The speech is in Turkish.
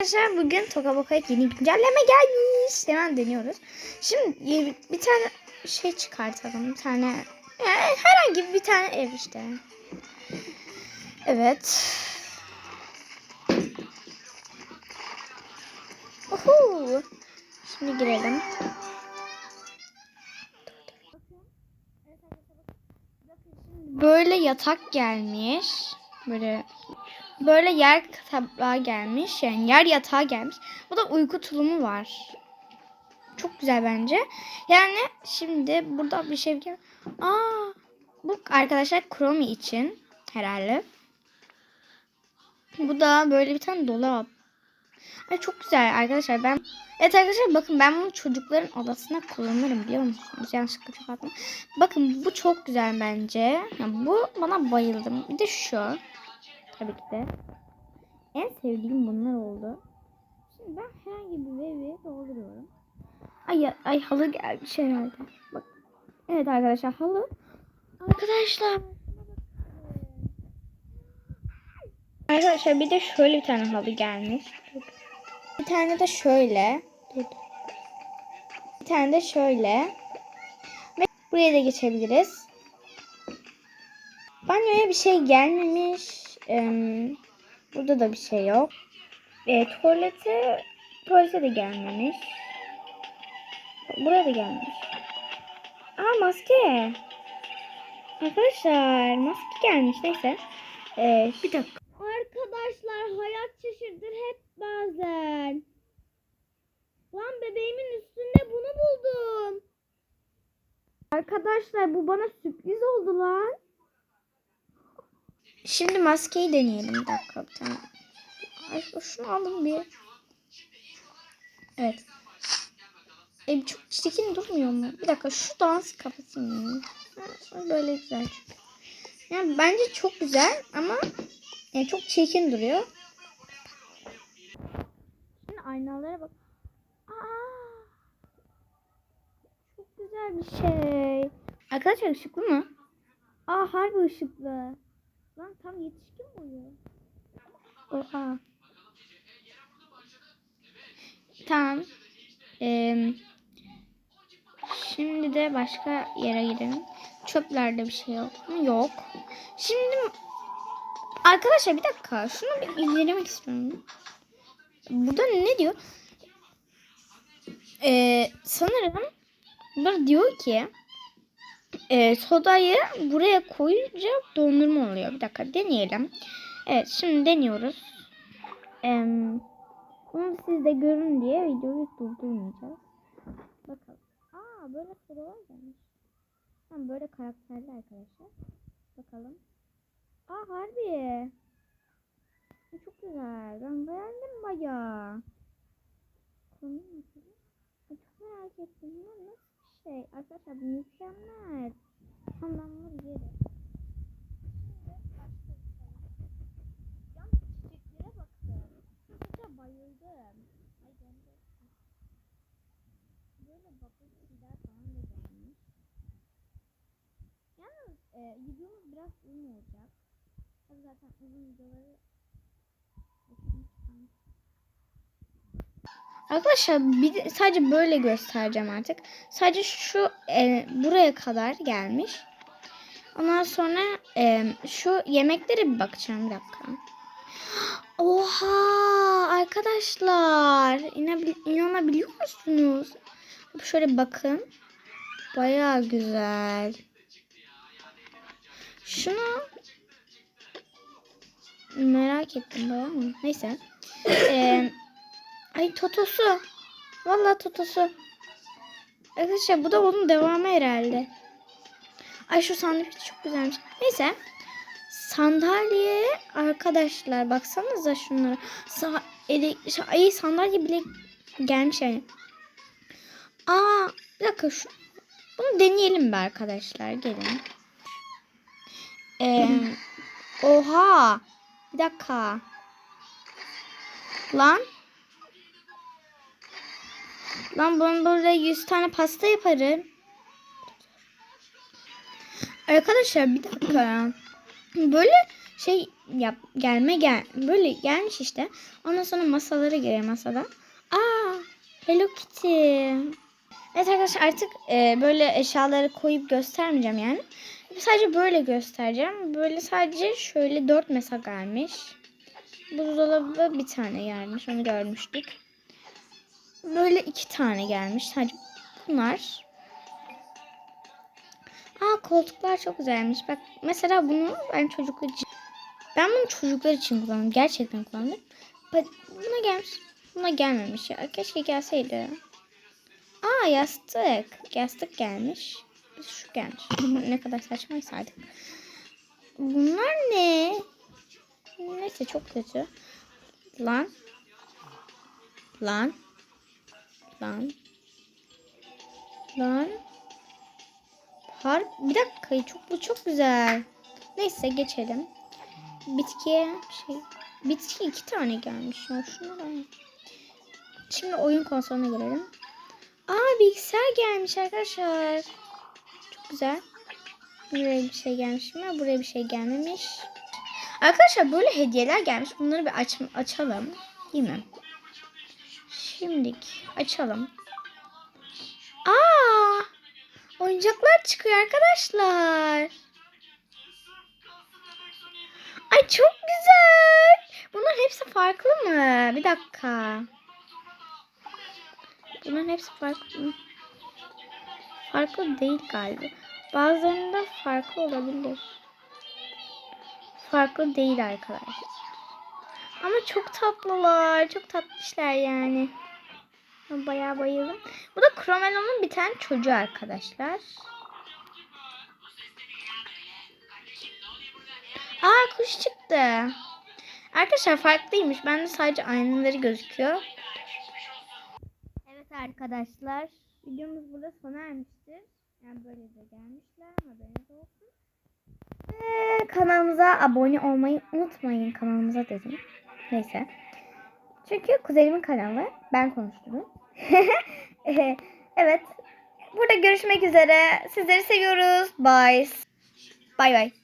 Arkadaşlar bugün Toka Boka'ya yeni güncelleme gelmiş. Hemen deniyoruz. Şimdi bir bir tane şey çıkartalım. Bir tane yani herhangi bir tane ev işte. Evet. Uhu. Şimdi girelim. Böyle yatak gelmiş. Böyle böyle yer tabağı gelmiş. Yani yer yatağı gelmiş. Bu da uyku tulumu var. Çok güzel bence. Yani şimdi burada bir şey gel. Aa, bu arkadaşlar Chromie için herhalde. Bu da böyle bir tane dolap. Ay çok güzel arkadaşlar. Ben Evet arkadaşlar bakın ben bunu çocukların odasına kullanırım biliyor musunuz? Yanlışlıkla çok attım. Bakın bu çok güzel bence. Yani bu bana bayıldım. Bir de şu. Tabii ki de. En sevdiğim bunlar oldu. Şimdi ben herhangi bir evi dolduruyorum. Ay, ay halı gelmiş herhalde. Bak. Evet arkadaşlar halı. Arkadaşlar. Arkadaşlar bir de şöyle bir tane halı gelmiş. Bir tane de şöyle. Bir tane de şöyle. Ve buraya da geçebiliriz. Banyoya bir şey gelmemiş. Ee, burada da bir şey yok. E, tuvalete, tuvalete de gelmemiş. Buraya da gelmemiş. Aa maske. Arkadaşlar maske gelmiş neyse. Ee, bir dakika. Arkadaşlar hayat şaşırdır hep bazen. Lan bebeğimin üstünde bunu buldum. Arkadaşlar bu bana sürpriz oldu lan. Şimdi maskeyi deneyelim bir dakika bir tane. Şunu alın bir. Evet. E, çok çirkin durmuyor mu? Bir dakika şu dans. Ha, Böyle güzel. Yani bence çok güzel ama yani çok çirkin duruyor. Şimdi aynalara bak. Aa, çok güzel bir şey. Arkadaşlar ışıklı mı? Aa harbi ışıklı. Lan tam yetişkin boyu. Oha. Tamam. Ee, şimdi de başka yere gidelim. Çöplerde bir şey yok mu? Yok. Şimdi arkadaşlar bir dakika. Şunu bir incelemek istiyorum. Burada ne diyor? Ee, sanırım burada diyor ki e, sodayı buraya koyunca dondurma oluyor. Bir dakika deneyelim. Evet şimdi deniyoruz. Ee, bunu siz de görün diye videoyu durdurmayacağız. Bakalım. Aa böyle sorular gelmiş. Tam böyle karakterli arkadaşlar. Bakalım. Aa harbi. Çok güzel. Ben beğendim bayağı. Konu nasıl? Çok merak ettim. Nasıl şey? Arkadaşlar mükemmel. Çiçeklere bakın. Arkadaşlar bayıldım. Ay de. Böyle bakın şeyler falan da gelmiş. Yalnız e, videomuz biraz uzun olacak. Zaten uzun videoları Arkadaşlar bir de sadece böyle göstereceğim artık. Sadece şu e, buraya kadar gelmiş. Ondan sonra e, şu yemeklere bir bakacağım bir dakika. Oha arkadaşlar inanabiliyor musunuz? Şöyle bakın. Baya güzel. Şunu merak ettim baya ama neyse. Ee, ay Totosu. Vallahi Totosu. Arkadaşlar bu da onun devamı herhalde. Ay şu sandviç çok güzelmiş. Neyse. Sandalye arkadaşlar baksanıza şunlara. Sa ele ay sandalye bile gelmiş yani. Aa bir dakika şu bunu deneyelim be arkadaşlar gelin. Ee, oha bir dakika. Lan. Ben böyle 100 tane pasta yaparım. Arkadaşlar bir dakika. Böyle şey yap gelme gel böyle gelmiş işte. Ondan sonra masalara giriyor masada. Aa Hello Kitty. Evet arkadaşlar artık e, böyle eşyaları koyup göstermeyeceğim yani. Sadece böyle göstereceğim. Böyle sadece şöyle dört masa gelmiş. Buzdolabı bir tane gelmiş. Onu görmüştük. Böyle iki tane gelmiş. Sadece bunlar. Aa koltuklar çok güzelmiş. Bak mesela bunu ben çocuklar için ben bunu çocuklar için kullandım. Gerçekten kullandım. Buna gelmiş. Buna gelmemiş ya. Keşke gelseydi. Aa yastık. Yastık gelmiş. Şu gelmiş. ne kadar saçmaysa artık. Bunlar ne? Neyse çok kötü. Lan. Lan. Lan. Lan. Har bir dakika çok bu çok güzel. Neyse geçelim. Bitkiye şey. Bitki iki tane gelmiş. Ya şuna bak. Şimdi oyun konsoluna girelim. Aa bilgisayar gelmiş arkadaşlar. Çok güzel. Buraya bir şey gelmiş mi? Buraya bir şey gelmemiş. Arkadaşlar böyle hediyeler gelmiş. Bunları bir aç açalım. Değil mi? Şimdilik açalım. Aa! Oyuncaklar çıkıyor arkadaşlar. Ay çok güzel. Bunların hepsi farklı mı? Bir dakika. Bunların hepsi farklı mı? Farklı değil galiba. Bazılarında farklı olabilir. Farklı değil arkadaşlar. Ama çok tatlılar. Çok tatlışlar yani. Bayağı bayıldım. Bu da Kromelon'un bir tane çocuğu arkadaşlar. Aa kuş çıktı. Arkadaşlar farklıymış. Bende sadece aynaları gözüküyor. Evet arkadaşlar. Videomuz burada sona ermiştir. Yani böyle de gelmişler. Haberiniz olsun. Ve kanalımıza abone olmayı unutmayın. Kanalımıza dedim. Neyse. Çünkü kuzenimin kanalı. Ben konuşturum. evet. Burada görüşmek üzere. Sizleri seviyoruz. Bye. Bye bye.